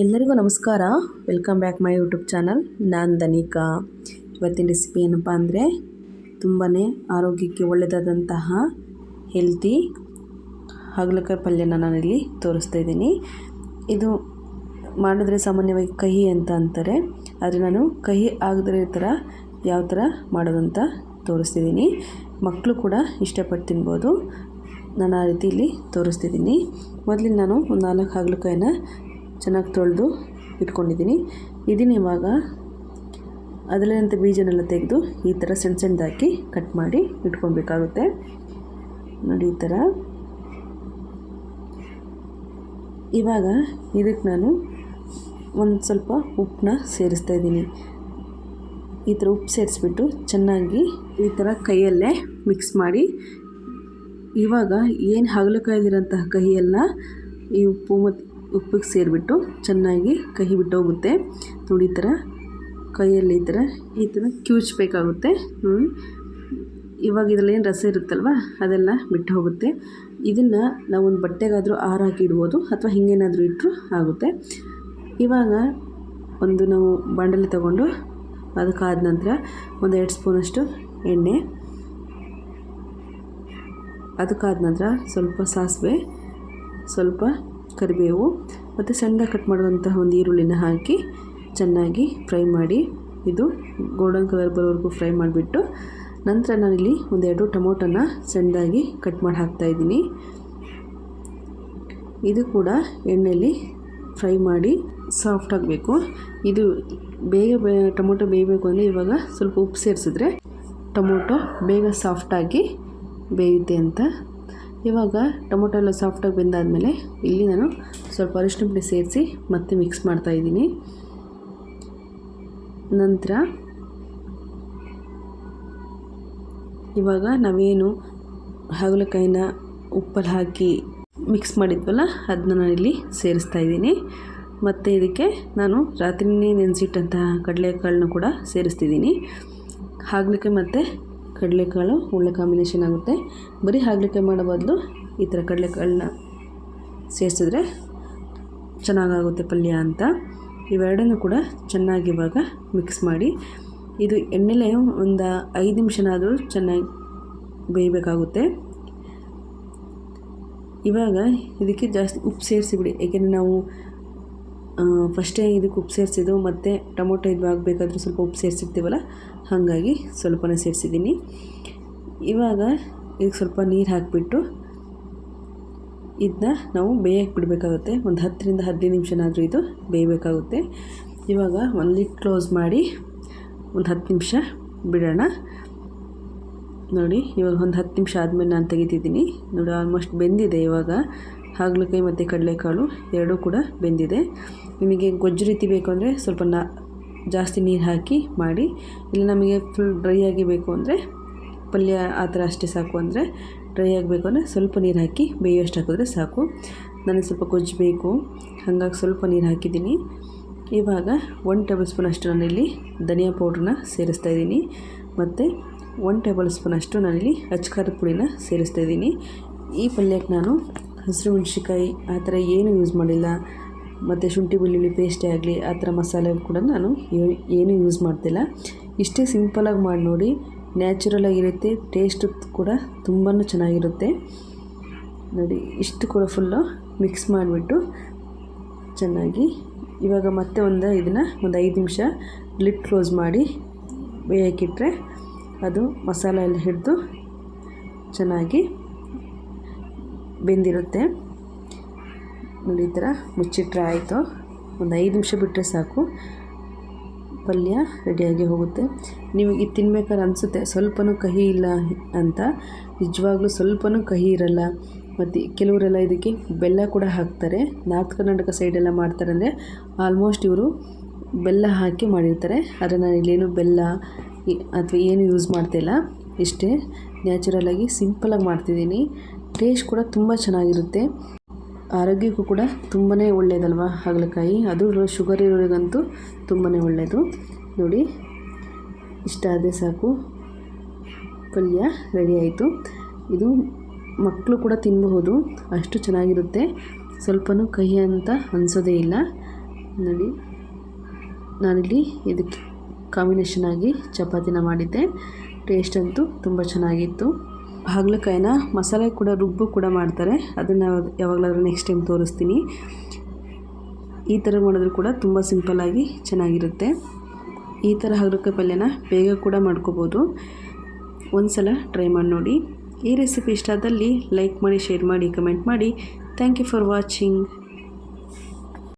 ಎಲ್ಲರಿಗೂ ನಮಸ್ಕಾರ. Welcome back my YouTube channel ನಾನು ದನಿಕಾ. ಇವತ್ತಿನ ರೆಸಿಪಿ ಏನಪ್ಪ ಅಂದರೆ ತುಂಬಾ ಆರೋಗ್ಯಕ್ಕೆ ಒಳ್ಳೆಯದಾದಂತಹ ಹೆಲ್ತಿ ಹಾಗಲಕಾಯಿ ಪಲ್ಯನ ನಾನಿಲ್ಲಿ ತೋರಿಸ್ತಾ ಇದ್ದೀನಿ. ಇದು ಮಾಡಿದ್ರೆ ಸಾಮಾನ್ಯವಾಗಿ ಕಹಿ ಅಂತ ಅಂತಾರೆ. ಆದರೆ ನಾನು ಕಹಿ ಆಗದ್ರೆ ಥರ ಯಾವ ಥರ ಮಾಡೋದಂತ ತೋರಿಸ್ತಿದ್ದೀನಿ. ಮಕ್ಕಳು ಕೂಡ ಇಷ್ಟಪಟ್ಟು ತಿನ್ಬೋದು. ನಾನು ಆ ರೀತಿ ಇಲ್ಲಿ ತೋರಿಸ್ತಿದ್ದೀನಿ. ಮೊದಲಿಗೆ ನಾನು ಒಂದು ನಾಲ್ಕು ಹಾಗಲಕಾಯಿನ ಚೆನ್ನಾಗಿ ತೊಳೆದು ಇಟ್ಕೊಂಡಿದ್ದೀನಿ. ಇದನ್ನ ಇವಾಗ ಅದರಲ್ಲಿಂತ ಬೀಜನೆಲ್ಲ ತೆಗೆದು ಈ ಥರ ಸಣ್ಣ ಸಣ್ಣದಾಕಿ ಕಟ್ ಮಾಡಿ ಇಟ್ಕೊಳ್ಬೇಕಾಗುತ್ತೆ. ನೋಡಿ ಈ ಥರ. ಇವಾಗ ಇದಕ್ಕೆ ನಾನು ಒಂದು ಸ್ವಲ್ಪ ಉಪ್ಪನ್ನ ಸೇರಿಸ್ತಾ ಇದ್ದೀನಿ. ಈ ಥರ ಉಪ್ಪು ಸೇರಿಸ್ಬಿಟ್ಟು ಚೆನ್ನಾಗಿ ಈ ಥರ ಕೈಯಲ್ಲೇ ಮಿಕ್ಸ್ ಮಾಡಿ ಇವಾಗ ಏನು ಹಾಗಲಕಾಯಲ್ಲಿರೋಂತಹ ಕಹಿ ಕಹಿಯೆಲ್ಲ ಈ ಉಪ್ಪು ಮತ್ತು ಉಪ್ಪಿಗೆ ಸೇರಿಬಿಟ್ಟು ಚೆನ್ನಾಗಿ ಕಹಿ ಬಿಟ್ಟು ಹೋಗುತ್ತೆ. ನೋಡಿ, ಈ ಥರ ಕೈಯಲ್ಲಿ ಈ ಥರ ಈ ಥರ ಕ್ಯೂಚ್ಬೇಕಾಗುತ್ತೆ. ಇವಾಗ ಇದರಲ್ಲಿ ಏನು ರಸ ಇರುತ್ತಲ್ವ? ಅದೆಲ್ಲ ಬಿಟ್ಟು ಹೋಗುತ್ತೆ. ಇದನ್ನು ನಾವು ಒಂದು ಬಟ್ಟೆಗಾದರೂ ಹಾಕಿ ಇಡ್ಬೋದು ಅಥವಾ ಹಿಂಗೇನಾದರೂ ಇಟ್ಟರು ಆಗುತ್ತೆ. ಇವಾಗ ಒಂದು ನಾವು ಬಾಂಡಲಿ ತಗೊಂಡು ಅದಕ್ಕಾದ ನಂತರ ಒಂದು ಎರಡು ಸ್ಪೂನಷ್ಟು ಎಣ್ಣೆ. ಅದಕ್ಕಾದ ನಂತರ ಸ್ವಲ್ಪ ಸಾಸಿವೆ, ಸ್ವಲ್ಪ ಕರಿಬೇವು ಮತ್ತು ಸಣ್ಣ ಕಟ್ ಮಾಡುವಂತಹ ಒಂದು ಈರುಳ್ಳಿನ ಹಾಕಿ ಚೆನ್ನಾಗಿ ಫ್ರೈ ಮಾಡಿ ಇದು ಗೋಲ್ಡನ್ ಕಲರ್ ಬರೋವರೆಗೂ ಫ್ರೈ ಮಾಡಿಬಿಟ್ಟು ನಂತರ ನಾನಿಲ್ಲಿ ಒಂದೆರಡು ಟೊಮೊಟೊನ ಸಣ್ಣದಾಗಿ ಕಟ್ ಮಾಡಿ ಹಾಕ್ತಾಯಿದ್ದೀನಿ ಇದು ಕೂಡ ಎಣ್ಣೆಯಲ್ಲಿ ಫ್ರೈ ಮಾಡಿ ಸಾಫ್ಟ್ ಆಗಬೇಕು. ಇದು ಬೇಗ ಬೇ ಟೊಮೊಟೊ ಬೇಯಬೇಕು ಅಂದರೆ ಇವಾಗ ಸ್ವಲ್ಪ ಉಪ್ಪು ಸೇರಿಸಿದ್ರೆ ಟೊಮೊಟೊ ಬೇಗ ಸಾಫ್ಟಾಗಿ ಬೇಯುತ್ತೆ ಅಂತ ಇವಾಗ ಟೊಮೊಟೊ ಎಲ್ಲ ಸಾಫ್ಟಾಗಿ ಬೆಂದಾದಮೇಲೆ ಇಲ್ಲಿ ನಾನು ಸ್ವಲ್ಪ ಅರಿಶಿನ ಪುಡಿ ಸೇರಿಸಿ ಮತ್ತೆ ಮಿಕ್ಸ್ ಮಾಡ್ತಾಯಿದ್ದೀನಿ ನಂತರ ಇವಾಗ ನಾವೇನು ಹಾಗಲಕಾಯಿನ ಉಪ್ಪಲ್ಲಿ ಹಾಕಿ ಮಿಕ್ಸ್ ಮಾಡಿದ್ವಲ್ಲ ಅದನ್ನ ನಾನು ಇಲ್ಲಿ ಸೇರಿಸ್ತಾ ಇದ್ದೀನಿ. ಮತ್ತು ಇದಕ್ಕೆ ನಾನು ರಾತ್ರಿನೇ ನೆನೆಸಿಟ್ಟಂತಹ ಕಡಲೆಕಾಳನ್ನ ಕೂಡ ಸೇರಿಸ್ತಿದ್ದೀನಿ. ಹಾಗಲಕಾಯಿ ಮತ್ತು ಕಡಲೆಕಾಳು, ಒಳ್ಳೆ ಕಾಂಬಿನೇಷನ್ ಆಗುತ್ತೆ. ಬರೀ ಹಾಗಲಕಾಯಿ ಮಾಡೋ ಬದಲು ಈ ಥರ ಕಡಲೆಕಾಳನ್ನ ಸೇರಿಸಿದ್ರೆ ಚೆನ್ನಾಗಾಗುತ್ತೆ ಪಲ್ಯ ಅಂತ. ಇವೆರಡನ್ನೂ ಕೂಡ ಚೆನ್ನಾಗಿ ಇವಾಗ ಮಿಕ್ಸ್ ಮಾಡಿ. ಇದು ಎಣ್ಣೆಲೆ ಒಂದು ಐದು ನಿಮಿಷನಾದರೂ ಚೆನ್ನಾಗಿ ಬೇಯಬೇಕಾಗುತ್ತೆ. ಇವಾಗ ಇದಕ್ಕೆ ಜಾಸ್ತಿ ಉಪ್ಪು ಸೇರಿಸಿಬಿಡಿ. ಏಕೆಂದರೆ ನಾವು ಫಸ್ಟೇ ಇದಕ್ಕೆ ಉಪ್ಪು ಸೇರಿಸಿದ್ದು, ಮತ್ತು ಟೊಮೊಟೊ ಇದು ಆಗಬೇಕಾದ್ರೂ ಸ್ವಲ್ಪ ಉಪ್ಪು ಸೇರಿಸಿರ್ತೀವಲ್ಲ, ಹಾಗಾಗಿ ಸ್ವಲ್ಪನೇ ಸೇರಿಸಿದ್ದೀನಿ. ಇವಾಗ ಇದಕ್ಕೆ ಸ್ವಲ್ಪ ನೀರು ಹಾಕಿಬಿಟ್ಟು ಇದನ್ನ ನಾವು ಬೇಯಕ್ಕೆ ಬಿಡಬೇಕಾಗುತ್ತೆ. ಒಂದು ಹತ್ತರಿಂದ ಹದಿನೈದು ನಿಮಿಷನಾದರೂ ಇದು ಬೇಯಬೇಕಾಗುತ್ತೆ. ಇವಾಗ ಒಂದು ಲಿಟ್ ಕ್ಲೋಸ್ ಮಾಡಿ ಒಂದು ಹತ್ತು ನಿಮಿಷ ಬಿಡೋಣ. ನೋಡಿ, ಇವಾಗ ಒಂದು ಹತ್ತು ನಿಮಿಷ ಆದಮೇಲೆ ನಾನು ತೆಗಿತಿದ್ದೀನಿ. ನೋಡಿ ಆಲ್ಮೋಸ್ಟ್ ಬೆಂದಿದೆ ಇವಾಗ. ಹಾಗಲಕಾಯಿ ಮತ್ತು ಕಡಲೆಕಾಳು ಎರಡೂ ಕೂಡ ಬೆಂದಿದೆ. ನಿಮಗೆ ಗೊಜ್ಜು ರೀತಿ ಬೇಕು ಅಂದರೆ ಸ್ವಲ್ಪ ನಾ ಜಾಸ್ತಿ ನೀರು ಹಾಕಿ ಮಾಡಿ, ಇಲ್ಲ ನಮಗೆ ಫುಲ್ ಡ್ರೈ ಆಗಿ ಬೇಕು ಅಂದರೆ ಪಲ್ಯ ಆ ಥರ ಅಷ್ಟೇ ಸಾಕು ಅಂದರೆ ಡ್ರೈ ಆಗಬೇಕು ಅಂದರೆ ಸ್ವಲ್ಪ ನೀರು ಹಾಕಿ ಬೇಯೋಷ್ಟು ಹಾಕಿದ್ರೆ ಸಾಕು. ನನಗೆ ಸ್ವಲ್ಪ ಗೊಜ್ಜು ಬೇಕು, ಹಾಗಾಗಿ ಸ್ವಲ್ಪ ನೀರು ಹಾಕಿದ್ದೀನಿ. ಇವಾಗ ಒನ್ ಟೇಬಲ್ ಸ್ಪೂನ್ ಅಷ್ಟು ನಾನಿಲ್ಲಿ ಧನಿಯಾ ಪೌಡ್ರನ್ನ ಸೇರಿಸ್ತಾ ಇದ್ದೀನಿ. ಮತ್ತು ಒನ್ ಟೇಬಲ್ ಸ್ಪೂನ್ ಅಷ್ಟು ನಾನಿಲ್ಲಿ ಅಚ್ಕಾರದ ಪುಡಿನ ಸೇರಿಸ್ತಾ ಇದ್ದೀನಿ. ಈ ಪಲ್ಯಕ್ಕೆ ನಾನು ಹಸಿರು ಮೆಣಸಿಕಾಯಿ ಆ ಥರ ಏನೂ ಯೂಸ್ ಮಾಡಿಲ್ಲ. ಮತ್ತು ಶುಂಠಿ ಬೆಳ್ಳುಳ್ಳಿ ಪೇಸ್ಟೇ ಆಗಲಿ, ಆ ಥರ ಮಸಾಲೆ ಕೂಡ ನಾನು ಏನೂ ಯೂಸ್ ಮಾಡ್ತಿಲ್ಲ. ಇಷ್ಟೇ ಸಿಂಪಲಾಗಿ ಮಾಡಿ ನೋಡಿ ನ್ಯಾಚುರಲ್ ಆಗಿರುತ್ತೆ ಟೇಸ್ಟು ಕೂಡ ತುಂಬಾ ಚೆನ್ನಾಗಿರುತ್ತೆ. ನೋಡಿ, ಇಷ್ಟು ಕೂಡ ಫುಲ್ಲು ಮಿಕ್ಸ್ ಮಾಡಿಬಿಟ್ಟು ಚೆನ್ನಾಗಿ, ಇವಾಗ ಮತ್ತೆ ಒಂದು ಇದನ್ನು, ಒಂದು ಐದು ನಿಮಿಷ ಲಿಡ್ ಕ್ಲೋಸ್ ಮಾಡಿ ಬೇಯಕ್ಕಿಟ್ರೆ ಅದು ಮಸಾಲೆ ಎಲ್ಲ ಹಿಡಿದು ಚೆನ್ನಾಗಿ ಬೆಂದಿರುತ್ತೆ. ನೋಡಿ ಈ ಥರ ಮುಚ್ಚಿಟ್ರೆ ಆಯಿತು. ಒಂದು ಐದು ನಿಮಿಷ ಬಿಟ್ಟರೆ ಸಾಕು. ಪಲ್ಯ ರೆಡಿಯಾಗಿ ಹೋಗುತ್ತೆ. ನಿಮಗೆ ತಿನ್ಬೇಕಾದ್ರೆ ಅನಿಸುತ್ತೆ, ಸ್ವಲ್ಪನೂ ಕಹಿ ಇಲ್ಲ ಅಂತ. ನಿಜವಾಗ್ಲೂ ಸ್ವಲ್ಪನೂ ಕಹಿ ಇರಲ್ಲ. ಮತ್ತು ಕೆಲವರೆಲ್ಲ ಇದಕ್ಕೆ ಬೆಲ್ಲ ಕೂಡ ಹಾಕ್ತಾರೆ. ನಾರ್ತ್ ಕರ್ನಾಟಕ ಸೈಡೆಲ್ಲ ಮಾಡ್ತಾರೆ ಅಂದರೆ ಆಲ್ಮೋಸ್ಟ್ ಇವರು ಬೆಲ್ಲ ಹಾಕಿ ಮಾಡಿರ್ತಾರೆ. ಆದರೆ ನಾನು ಇಲ್ಲೇನು ಬೆಲ್ಲ ಅಥವಾ ಏನು ಯೂಸ್ ಮಾಡ್ತಿಲ್ಲ ಇಷ್ಟೇ. ನ್ಯಾಚುರಲ್ಲಾಗಿ ಸಿಂಪಲಾಗಿ ಮಾಡ್ತಿದ್ದೀನಿ. ಟೇಸ್ಟ್ ಕೂಡ ತುಂಬ ಚೆನ್ನಾಗಿರುತ್ತೆ. ಆರೋಗ್ಯಕ್ಕೂ ಕೂಡ ತುಂಬಾ ಒಳ್ಳೆಯದಲ್ವ ಹಾಗಲಕಾಯಿ? ಅದು ಶುಗರ್ ಇರೋರಿಗಂತೂ ತುಂಬಾ ಒಳ್ಳೆಯದು ನೋಡಿ, ಇಷ್ಟ ಆದರೆ ಸಾಕು. ಪಲ್ಯ ರೆಡಿ ಆಯಿತು. ಇದು ಮಕ್ಕಳು ಕೂಡ ತಿನ್ನಬಹುದು ಅಷ್ಟು ಚೆನ್ನಾಗಿರುತ್ತೆ. ಸ್ವಲ್ಪನೂ ಕಹಿ ಅಂತ ಅನಿಸೋದೇ ಇಲ್ಲ. ನೋಡಿ, ನಾನಿಲ್ಲಿ ಇದಕ್ಕೆ ಕಾಂಬಿನೇಷನ್ ಆಗಿ ಚಪಾತಿನ ಮಾಡಿದ್ದೆ. ಟೇಸ್ಟ್ ಅಂತೂ ತುಂಬ ಚೆನ್ನಾಗಿತ್ತು. ಹಾಗಲಕಾಯಿನ ಮಸಾಲೆ ಕೂಡ, ರುಬ್ಬು ಕೂಡ ಮಾಡ್ತಾರೆ. ಅದನ್ನು ಯಾವಾಗಲಾದ್ರೂ ನೆಕ್ಸ್ಟ್ ಟೈಮ್ ತೋರಿಸ್ತೀನಿ. ಈ ಥರ ಮಾಡಿದ್ರು ಕೂಡ ತುಂಬ ಸಿಂಪಲ್ಲಾಗಿ ಚೆನ್ನಾಗಿರುತ್ತೆ. ಈ ಥರ ಹಾಗಲಕಾಯಿ ಪಲ್ಯನ ಬೇಗ ಕೂಡ ಮಾಡ್ಕೋಬೋದು. ಒಂದು ಸಲ ಟ್ರೈ ಮಾಡಿ ನೋಡಿ. ಈ ರೆಸಿಪಿ ಇಷ್ಟ ಆದಲ್ಲಿ ಲೈಕ್ ಮಾಡಿ ಶೇರ್ ಮಾಡಿ ಕಮೆಂಟ್ ಮಾಡಿ. Thank you for watching